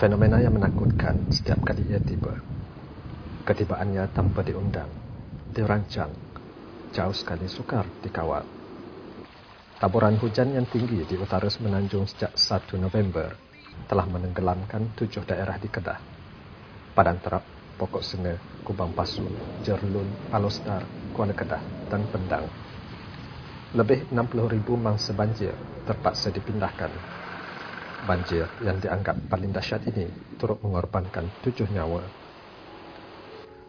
Fenomena yang menakutkan setiap kali ia tiba. Ketibaannya tanpa diundang, dirancang, jauh sekali sukar dikawal. Taburan hujan yang tinggi di utara Semenanjung sejak 1 November telah menenggelamkan tujuh daerah di Kedah. Padan Terap, Pokok Senga, Kubang Pasu, Jerlun, Alostar, Kuala Kedah dan Pendang. Lebih 60,000 mangsa banjir terpaksa dipindahkan banjir yang dianggap paling dahsyat ini turut mengorbankan tujuh nyawa.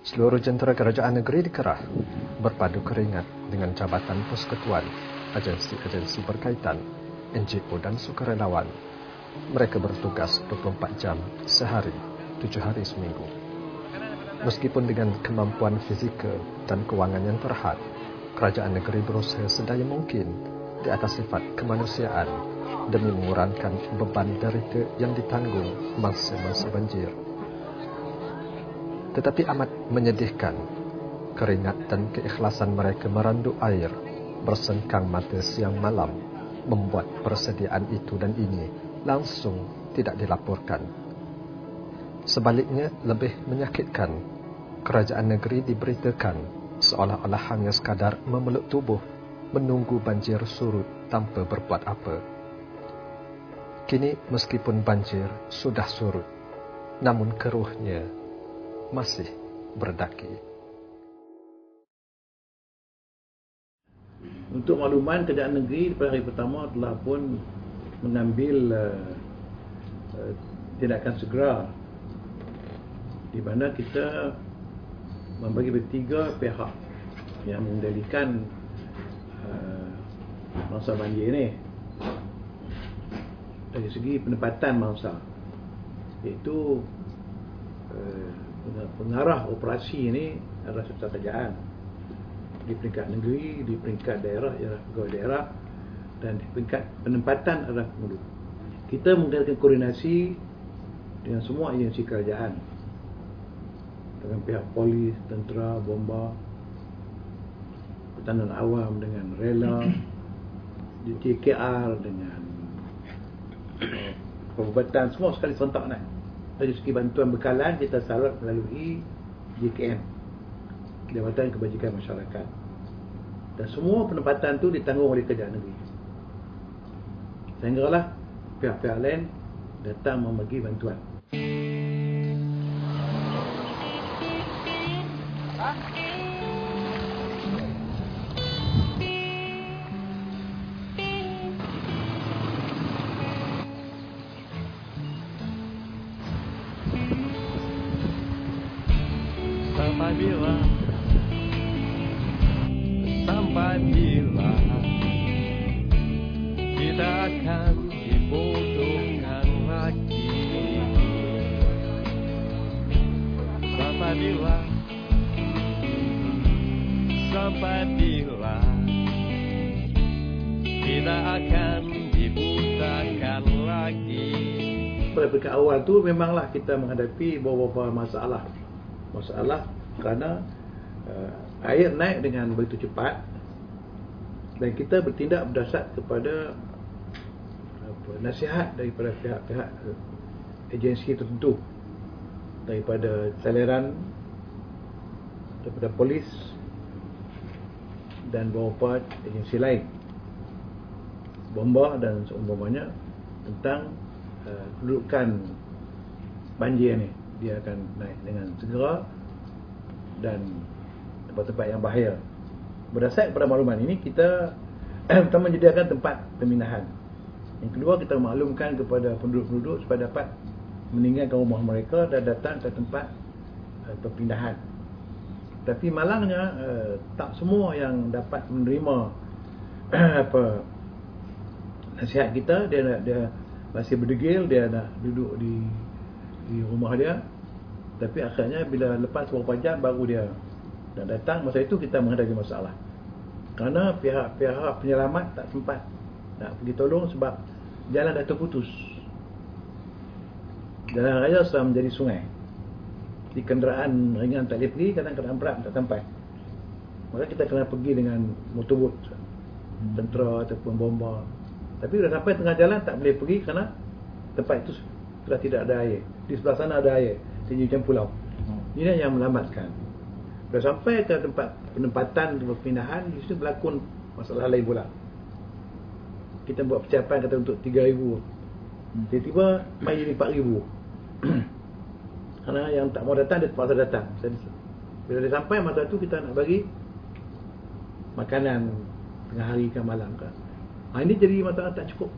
Seluruh jentera kerajaan negeri dikerah berpadu keringat dengan Jabatan Persekutuan, agensi-agensi berkaitan, NGO dan sukarelawan. Mereka bertugas 24 jam sehari, tujuh hari seminggu. Meskipun dengan kemampuan fizikal dan kewangan yang terhad, kerajaan negeri berusaha sedaya mungkin di atas sifat kemanusiaan demi mengurangkan beban derita yang ditanggung masa-masa banjir. Tetapi amat menyedihkan, keringat dan keikhlasan mereka merandu air bersengkang mata siang malam membuat persediaan itu dan ini langsung tidak dilaporkan. Sebaliknya lebih menyakitkan, kerajaan negeri diberitakan seolah-olah hanya sekadar memeluk tubuh menunggu banjir surut tanpa berbuat apa. Kini meskipun banjir sudah surut, namun keruhnya masih berdaki. Untuk makluman kerajaan negeri pada hari pertama telah pun mengambil uh, uh, tindakan segera di mana kita membagi bertiga pihak yang mengendalikan masa banjir ini dari segi penempatan mangsa iaitu uh, pengarah operasi ini adalah serta kerajaan di peringkat negeri, di peringkat daerah ialah pegawai daerah dan di peringkat penempatan adalah pengurus. Kita mengadakan koordinasi dengan semua agensi kerajaan. Dengan pihak polis, tentera, bomba, pertahanan awam dengan rela, di TKR dengan perubatan semua sekali serentak nak. Dari segi bantuan bekalan kita salur melalui JKM Jabatan Kebajikan Masyarakat. Dan semua penempatan tu ditanggung oleh kerajaan negeri. Sehinggalah pihak-pihak lain datang membagi bantuan. Sampai Sampai bila Kita akan dibutakan lagi Pada awal tu memanglah kita menghadapi beberapa masalah. Masalah kerana uh, air naik dengan begitu cepat dan kita bertindak berdasar kepada apa, nasihat daripada pihak-pihak agensi tertentu daripada saliran daripada polis dan beberapa agensi lain bomba dan seumpamanya tentang uh, kedudukan banjir ni dia akan naik dengan segera dan tempat-tempat yang bahaya. Berdasarkan pada makluman ini kita pertama menyediakan tempat pemindahan. Yang kedua kita maklumkan kepada penduduk-penduduk supaya dapat meninggalkan rumah mereka dan datang ke tempat uh, perpindahan. Tapi malangnya uh, tak semua yang dapat menerima apa nasihat kita dia dia masih berdegil dia nak duduk di di rumah dia. Tapi akhirnya bila lepas beberapa jam baru dia nak datang. Masa itu kita menghadapi masalah. Kerana pihak-pihak penyelamat tak sempat nak pergi tolong sebab jalan dah terputus. Jalan raya sudah menjadi sungai di kenderaan ringan tak boleh pergi kadang kenderaan berat tak sampai maka kita kena pergi dengan motorbot tentera ataupun bomba tapi dah sampai tengah jalan tak boleh pergi kerana tempat itu sudah tidak ada air. Di sebelah sana ada air. Di Newton Pulau. Ini yang melambatkan. Dah sampai ke tempat penempatan pemindahan, di situ berlakon masalah lain pula. Kita buat persiapan kata untuk 3,000. Tiba-tiba main jadi 4,000. Karena yang tak mau datang, dia terpaksa datang. Bila dia sampai, masa tu kita nak bagi makanan tengah hari ke malam ke. Ha, ini jadi masalah tak cukup.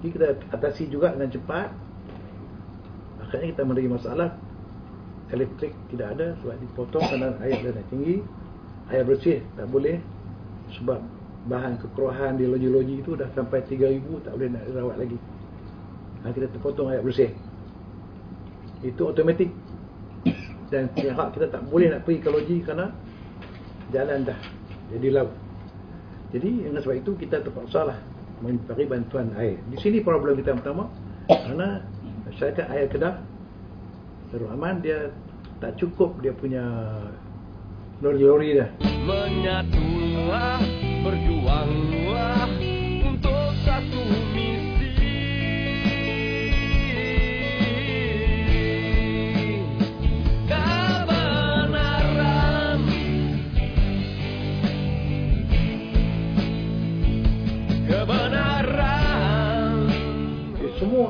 Jadi kita atasi juga dengan cepat. Akhirnya kita menerima masalah elektrik tidak ada sebab dipotong kerana air dah naik tinggi. Air bersih tak boleh sebab bahan kekeruhan di loji-loji itu dah sampai 3000 tak boleh nak rawat lagi. Ha, kita terpotong air bersih. Itu automatik. Dan pihak kita tak boleh nak pergi ke loji kerana jalan dah jadi laut. Jadi dengan sebab itu kita terpaksa lah mencari bantuan air. Di sini problem kita pertama kerana syarikat air Kedah Darul Aman dia tak cukup dia punya lori-lori dah. Menyatulah, berjuanglah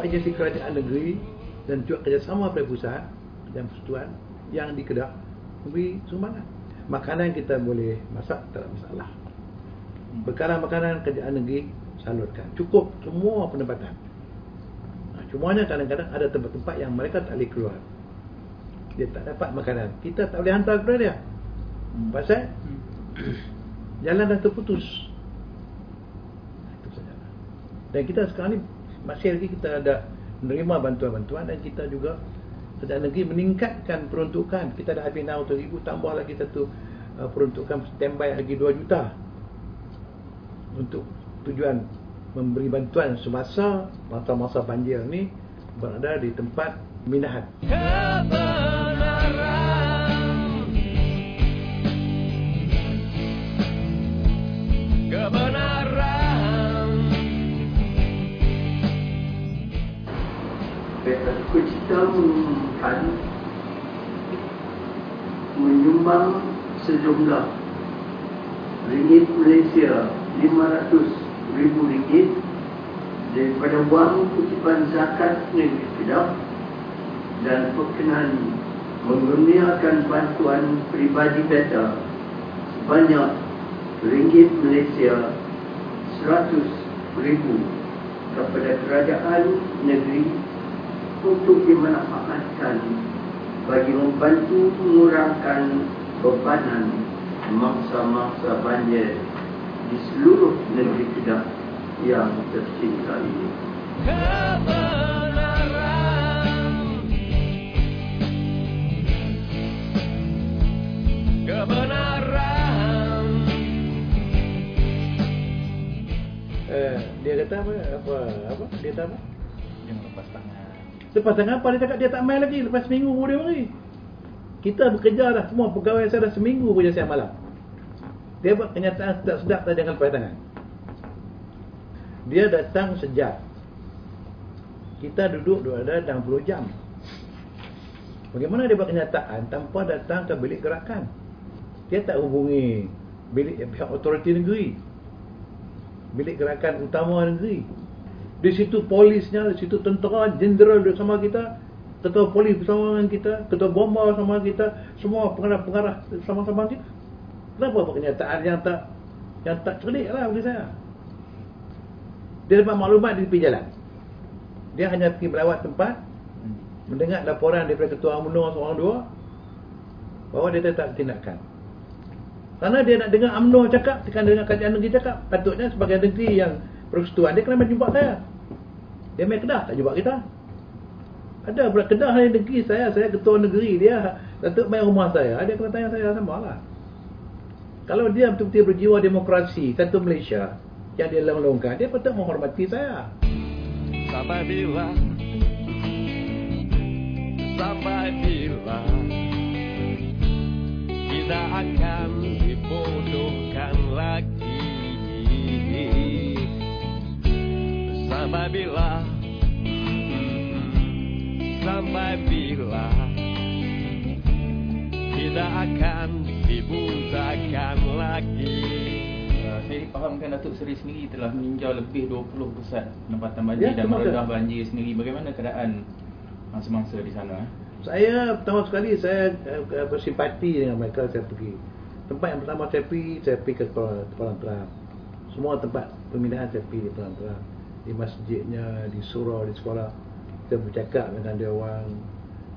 agensi kerajaan negeri dan juga kerjasama pada pusat dan persekutuan yang di Kedah memberi sumbangan. Makanan kita boleh masak tak ada masalah. Bekalan-bekalan kerajaan negeri salurkan. Cukup semua pendapatan. Ha, cumanya kadang-kadang ada tempat-tempat yang mereka tak boleh keluar. Dia tak dapat makanan. Kita tak boleh hantar kepada dia. Pasal jalan dah terputus. Itu saja. Dan kita sekarang ni masih lagi kita ada menerima bantuan-bantuan dan kita juga kerajaan negeri meningkatkan peruntukan. Kita dah habis 600 ribu tambah lagi satu uh, peruntukan standby lagi 2 juta untuk tujuan memberi bantuan semasa masa-masa banjir ni berada di tempat pemindahan. Kebenaran. Mengumumkan menyumbang sejumlah ringgit Malaysia 500 ribu ringgit daripada wang kutipan zakat negeri Kedah dan berkenan mengurniakan bantuan peribadi beta sebanyak ringgit Malaysia 100 ribu kepada kerajaan negeri untuk dimanfaatkan bagi membantu mengurangkan bebanan mangsa-mangsa banjir di seluruh negeri Kedah yang tercinta ini. Uh, dia kata apa? Apa? Apa? Dia kata apa? Lepas tangan. Apa dia cakap dia tak main lagi. Lepas seminggu baru dia mari. Kita bekerja dah Semua. Pegawai saya dah seminggu kerja siang malam. Dia buat kenyataan sedap-sedap dah jangan lepas tangan. Dia datang sejak Kita duduk dua ada 60 jam. Bagaimana dia buat kenyataan? Tanpa datang ke bilik gerakan. Dia tak hubungi Bilik pihak otoriti negeri. Bilik gerakan utama negeri di situ polisnya, di situ tentera, jenderal bersama kita, ketua polis bersama dengan kita, ketua bomba bersama kita, semua pengarah-pengarah sama-sama kita. Kenapa buat kenyataan yang tak yang tak cerdik lah bagi saya. Dia dapat maklumat di tepi jalan. Dia hanya pergi melawat tempat, mendengar laporan daripada ketua UMNO seorang dua, bahawa dia tak tindakan. Karena dia nak dengar UMNO cakap, tekan dengar kerajaan negeri cakap, patutnya sebagai negeri yang persekutuan dia kena jumpa saya. Dia main Kedah tak jumpa kita. Ada pula Kedah ni negeri saya, saya ketua negeri dia Datuk main rumah saya. Dia kena tanya saya sama lah. Kalau dia betul-betul berjiwa demokrasi satu Malaysia yang dia lenglongkan, dia patut menghormati saya. Sampai bila Sampai bila Kita akan dibodohkan bila sampai bila tidak akan dibutakan lagi. Saya fahamkan Datuk Seri sendiri telah meninjau lebih 20% penempatan banjir Ya, dan meredah banjir sendiri. Bagaimana keadaan mangsa-mangsa di sana? eh? Saya pertama sekali saya uh, bersimpati dengan mereka saya pergi. Tempat yang pertama saya pergi, saya pergi ke Kuala, Kuala Terang. Semua tempat pemindahan saya pergi di Kuala Terang. Di masjidnya, di surau, di sekolah. Saya bercakap dengan dia orang.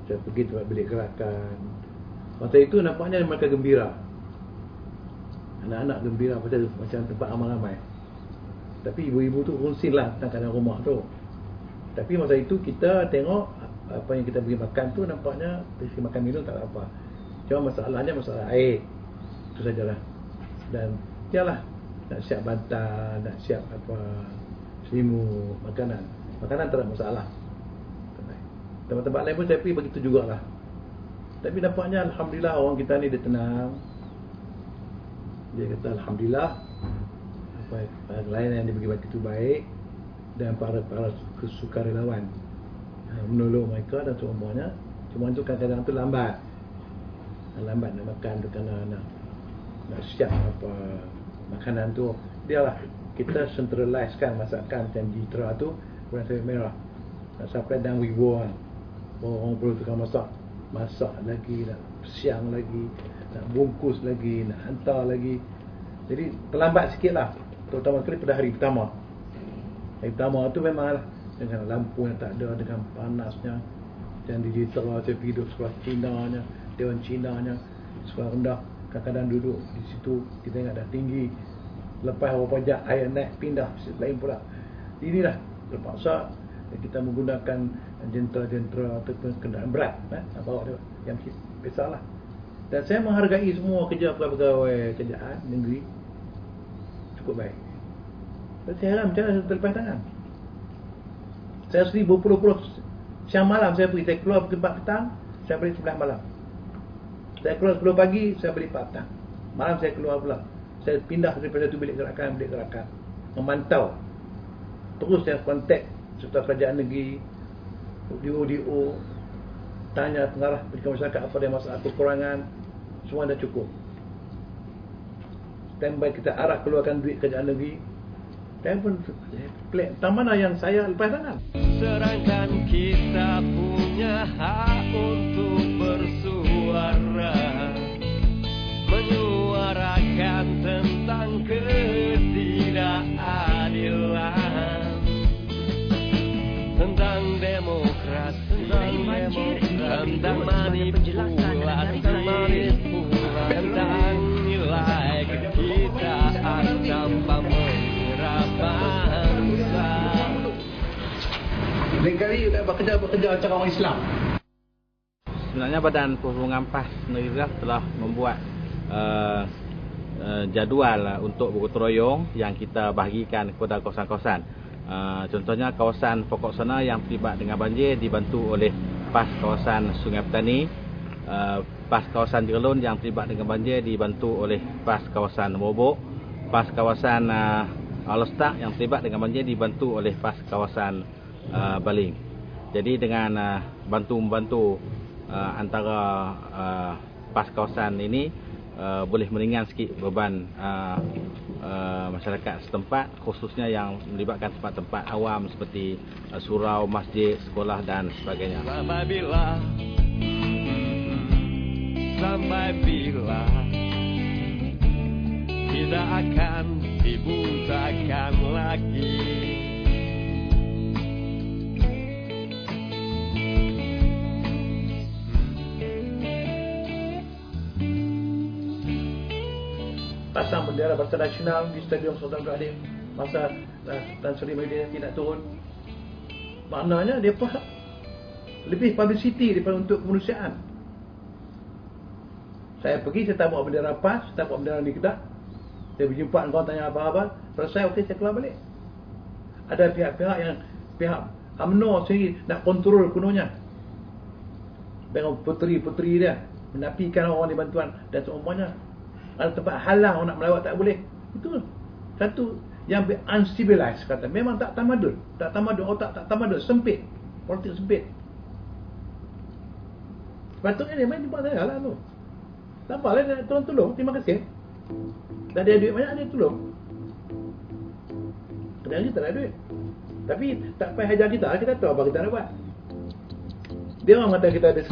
Saya pergi tempat bilik gerakan. Masa itu nampaknya mereka gembira. Anak-anak gembira pasal macam tempat ramai-ramai. Tapi ibu-ibu tu lah tentang keadaan rumah tu. Tapi masa itu kita tengok apa yang kita bagi makan tu nampaknya bagi makan minum tak ada apa. Cuma masalahnya masalah air. Itu sajalah. Dan yalah nak siap bantal, nak siap apa selimut, makanan. Makanan tak ada masalah. Tempat-tempat lain pun saya pergi begitu jugalah. Tapi nampaknya alhamdulillah orang kita ni dia tenang. Dia kata alhamdulillah apa yang lain yang dibagi begitu baik dan para para sukarelawan uh, menolong mereka dan semuanya cuma tu kadang-kadang tu lambat lambat nak makan tu kerana nak nak siap apa makanan tu dia lah kita centralizekan masakan jitra tu bukan sayur merah. Sampai dan wibo kan. Orang perlu tukang masak. Masak lagi nak siang lagi nak bungkus lagi nak hantar lagi. Jadi terlambat sikit lah. Terutama sekali pada hari pertama. Hari pertama tu memang lah Dengan lampu yang tak ada Dengan panasnya. Dan digital Saya pergi duduk sekolah Cina nya Dewan Cina nya Sekolah rendah. Kadang-kadang duduk di situ Kita ingat dah tinggi Lepas beberapa jam Air naik pindah Situ lain pula. Inilah Terpaksa kita menggunakan jentera-jentera ataupun kenderaan berat eh, bawa dia yang besar lah. Dan saya menghargai semua kerja pegawai kerjaan negeri. Cukup baik. Dan saya heran macam mana terlepas tangan. Saya sendiri berpuluh-puluh siang malam saya pergi saya keluar pukul 4 petang saya balik 11 malam. Saya keluar 10 pagi saya balik 4 petang. Malam saya keluar pula saya pindah daripada satu bilik gerakan bilik gerakan. Memantau. Terus saya kontak serta kerajaan negeri DO-DO tanya pengarah pendidikan masyarakat apa dia masalah kekurangan. Semua dah cukup. Standby kita arah keluarkan duit kerajaan negeri. Dan pun pelik mana yang saya lepas tangan. Sedangkan kita punya hak untuk kali nak bekerja-bekerja cara orang Islam Sebenarnya Badan Perhubungan PAS Negeri Kedah telah membuat uh, uh, jadual uh, untuk bergotong yang kita bahagikan kepada kawasan-kawasan. Uh, contohnya kawasan pokok sana yang terlibat dengan banjir dibantu oleh PAS kawasan Sungai Petani. Uh, PAS kawasan Jerlun yang terlibat dengan banjir dibantu oleh PAS kawasan Bobok. PAS kawasan uh, Alostak yang terlibat dengan banjir dibantu oleh PAS kawasan uh, Baling. Jadi dengan uh, bantu-membantu uh, antara uh, PAS kawasan ini uh, boleh meringan sikit beban uh, uh, masyarakat setempat khususnya yang melibatkan tempat-tempat awam seperti uh, surau, masjid, sekolah dan sebagainya. Sampai bila Sampai bila Tidak akan dibutakan lagi bendera Bangsa Nasional di Stadium Sultan Abdul masa uh, Tan Sri Mahyudin tidak turun. Maknanya dia apa lebih publicity daripada untuk kemanusiaan. Saya pergi saya tak bawa bendera PAS saya tak bawa bendera di Kedah. Saya berjumpa dengan kawan tanya apa-apa. Selesai okey saya keluar balik. Ada pihak-pihak yang pihak UMNO sendiri nak kontrol kunonya dengan puteri-puteri dia menafikan orang di bantuan. Dan semuanya ada tempat halang orang nak melawat tak boleh itu satu yang uncivilized kata memang tak tamadun tak tamadun otak tak tamadun sempit politik sempit Patutnya dia main tempat saya lah tu. Tak apa lah, dia tolong-tolong. Terima kasih. Dah ada duit banyak, dia tolong. Kadang kita tak ada duit. Tapi tak payah hajar kita, kita tahu apa kita nak buat. Dia orang kata kita ada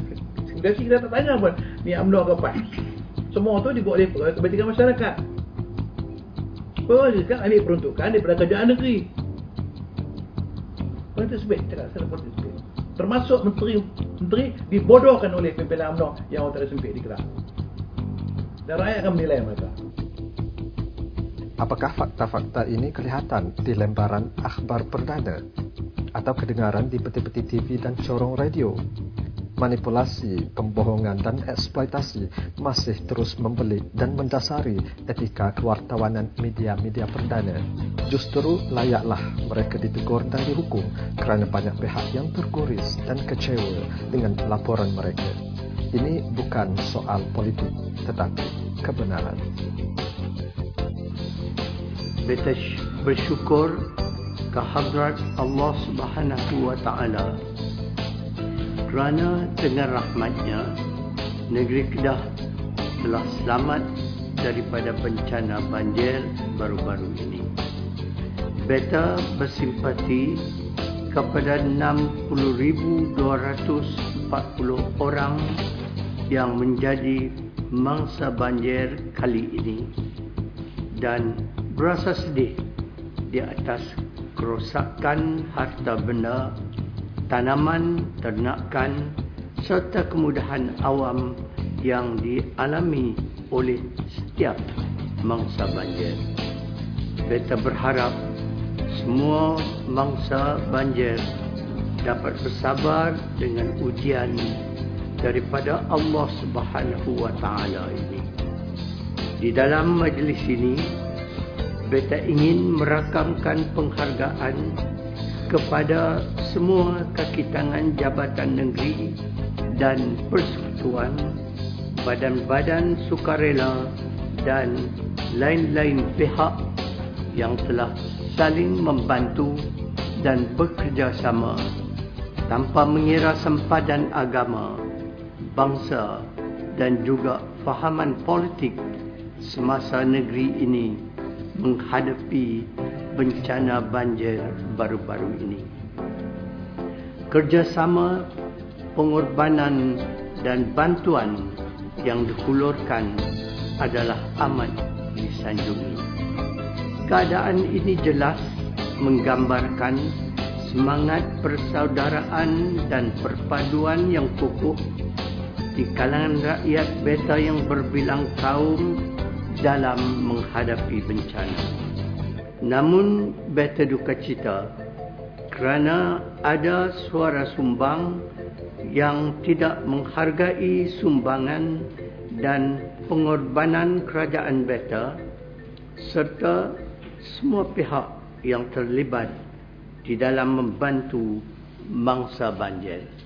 sekresi, kita tak tanya pun. Ni UMNO ke apa. Semua tu dibuat oleh kebanyakan masyarakat. Politik kan ambil peruntukan daripada kerajaan negeri. Politik sebut, cakap saya politik sebut. Termasuk menteri menteri dibodohkan oleh pimpinan UMNO yang orang tak ada sempit di Kedah. Dan rakyat akan menilai mereka. Apakah fakta-fakta ini kelihatan di lembaran akhbar perdana atau kedengaran di peti-peti TV dan corong radio? Manipulasi, pembohongan dan eksploitasi masih terus membelit dan mendasari etika kewartawanan media-media perdana. Justru layaklah mereka ditegur dan dihukum kerana banyak pihak yang terguris dan kecewa dengan laporan mereka. Ini bukan soal politik tetapi kebenaran. Beta bersyukur ke hadrat Allah Subhanahu wa taala kerana dengan rahmatnya negeri Kedah telah selamat daripada bencana banjir baru-baru ini. Beta bersimpati kepada 60,240 orang yang menjadi mangsa banjir kali ini dan berasa sedih di atas kerosakan harta benda, tanaman, ternakan serta kemudahan awam yang dialami oleh setiap mangsa banjir. Beta berharap semua mangsa banjir dapat bersabar dengan ujian daripada Allah Subhanahu wa taala ini. Di dalam majlis ini Beta ingin merakamkan penghargaan kepada semua kaki tangan jabatan negeri dan persekutuan, badan-badan sukarela dan lain-lain pihak yang telah saling membantu dan bekerjasama tanpa mengira sempadan agama, bangsa dan juga fahaman politik semasa negeri ini menghadapi bencana banjir baru-baru ini. Kerjasama pengorbanan dan bantuan yang dihulurkan adalah amat disanjungi. Keadaan ini jelas menggambarkan semangat persaudaraan dan perpaduan yang kukuh di kalangan rakyat beta yang berbilang kaum dalam menghadapi bencana. Namun beta duka cita kerana ada suara sumbang yang tidak menghargai sumbangan dan pengorbanan kerajaan beta serta semua pihak yang terlibat di dalam membantu mangsa banjir.